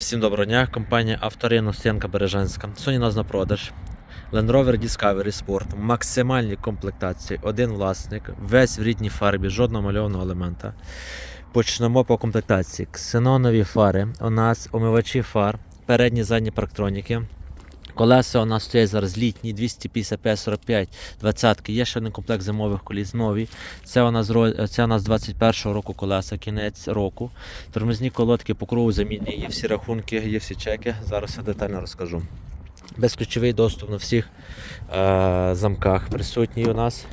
Всім доброго дня, компанія Авторинок Стенка Бережанська. Сьогодні у нас на продаж Land Rover Discovery Sport в комплектації, один власник, весь в рідній фарбі, жодного мальованого елемента. Почнемо по комплектації. Ксенонові фари, у нас омивачі фар, передні задні парктроніки. Колеса у нас стоять зараз літні 255 45 20 Є ще один комплект зимових коліс нові. Це у нас це у нас 21 року колеса, кінець року. Тормозні колодки по кругу замінні, є всі рахунки, є всі чеки. Зараз я детально розкажу. Безключовий доступ на всіх е- замках присутній у нас.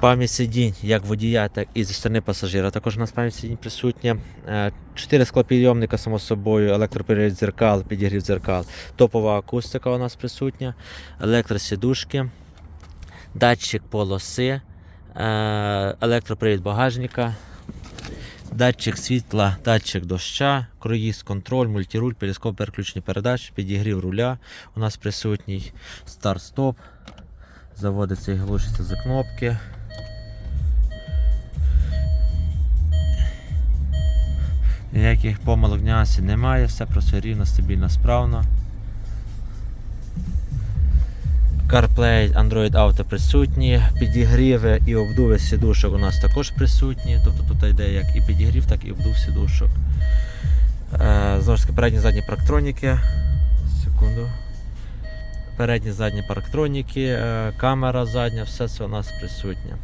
Пам'ять сидінь як водія, так і зі сторони пасажира. Також у нас пам'ять сидінь присутня. Е, Чотири склопідйомника, само собою, електроперед дзеркал, підігрів дзеркал. Топова акустика у нас присутня, електросідушки, датчик полоси, е, електропривід багажника, датчик світла, датчик доща, круїз контроль, мультируль, перископ переключення передач, підігрів руля. У нас присутній старт-стоп. Заводиться і глушиться за кнопки. Ніяких помилок нюансів немає, все просто рівно, стабільно, справно. CarPlay, Android Auto присутні, підігріви і обдуви сідушок у нас також присутні. Тобто тут йде як і підігрів, так і обдув сідушок. Е, знову ж таки, передні задні парктроніки. Секунду. Передні задні парктроніки, е, камера задня, все це у нас присутнє.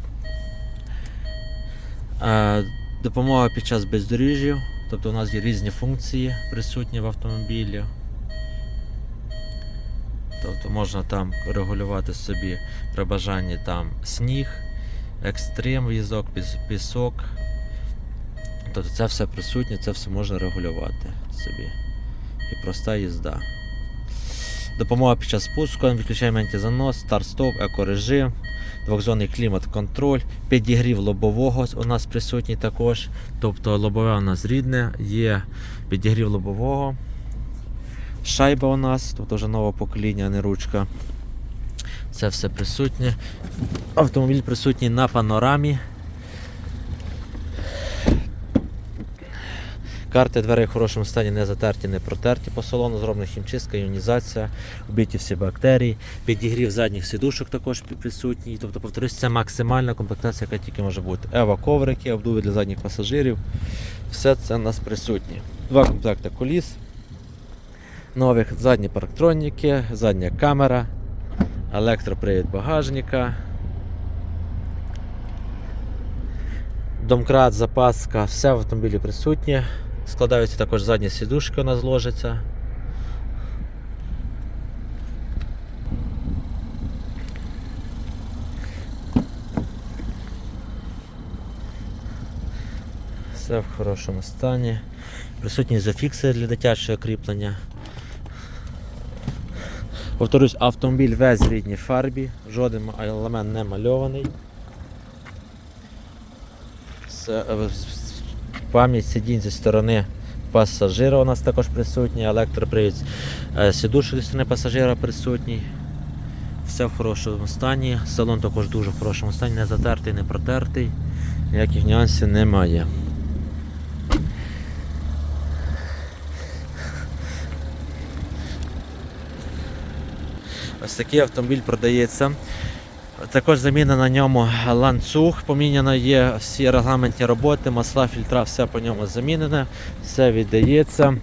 Е, Допомога під час бездоріжжя. Тобто у нас є різні функції присутні в автомобілі. Тобто можна там регулювати собі при бажанні там сніг, екстрим, візок, пісок. Тобто це все присутнє, це все можна регулювати собі. І проста їзда. Допомога під час спуску, відключаємо антизанос, старт-стоп, екорежим, двохзонний клімат-контроль, підігрів лобового у нас присутній також. Тобто лобове у нас рідне, є підігрів лобового. Шайба у нас, тобто вже нове покоління, а не ручка. Це все присутнє. Автомобіль присутній на панорамі. Карти дверей в хорошому стані не затерті, не протерті по салону, зроблена хімчистка, іонізація, вбиті всі бактерії, підігрів задніх сідушок також присутній. Тобто, повторюсь, це максимальна комплектація, яка тільки може бути. Ева коврики, обдуви для задніх пасажирів. Все це у нас присутнє. Два комплекти коліс, нових задні парктроніки, задня камера, електропривід багажника. Домкрат, запаска, все в автомобілі присутнє. Складаються також задні сідушки у нас зложаться. Все в хорошому стані. Присутні зафікси для дитячого кріплення. Повторюсь, автомобіль весь в рідній фарбі, жоден елемент не мальований. Це, е, Пам'ять сидінь зі сторони пасажира у нас також присутній, електропривід е, сідушок зі сторони пасажира присутній. Все в хорошому стані. Салон також дуже в хорошому стані, не затертий, не протертий. Ніяких нюансів немає. Ось такий автомобіль продається. Також заміна на ньому ланцюг, поміняно є всі регламентні роботи, масла, фільтра, все по ньому замінене, все віддається.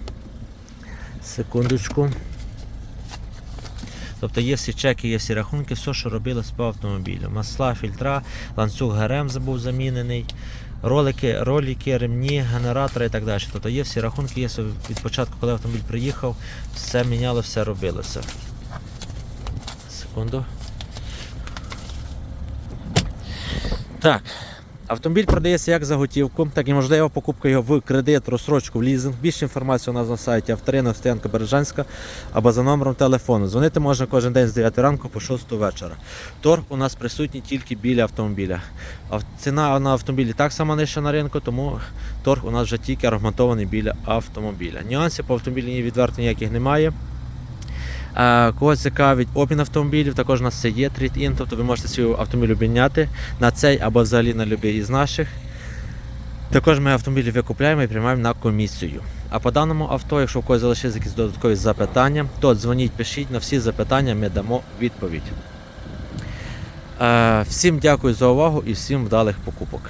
Секундочку. Тобто є всі чеки, є всі рахунки, все, що робилось по автомобілю. Масла, фільтра, ланцюг ГРМ забув замінений, ролики, ролики, ремні, генератори і так далі. Тобто є всі рахунки, є від початку, коли автомобіль приїхав, все міняло, все робилося. Секунду. Так. Автомобіль продається як за готівку, так і можлива покупка його в кредит, розсрочку, в лізинг. Більше інформації у нас на сайті авторинок Стоянка Бережанська або за номером телефону. Дзвонити можна кожен день з 9 ранку по 6 вечора. Торг у нас присутній тільки біля автомобіля. Ціна на автомобілі так само нижча на ринку, тому торг у нас вже тільки аргументований біля автомобіля. Нюансів по автомобілі відверто ніяких немає. А, Кого цікавить обмін автомобілів, також у нас це є трейд-ін, тобто ви можете свій автомобіль обміняти на цей або взагалі на будь-який із наших. Також ми автомобілі викупляємо і приймаємо на комісію. А по даному авто, якщо у когось залишились якісь додаткові запитання, то дзвоніть, пишіть на всі запитання, ми дамо відповідь. Е, всім дякую за увагу і всім вдалих покупок.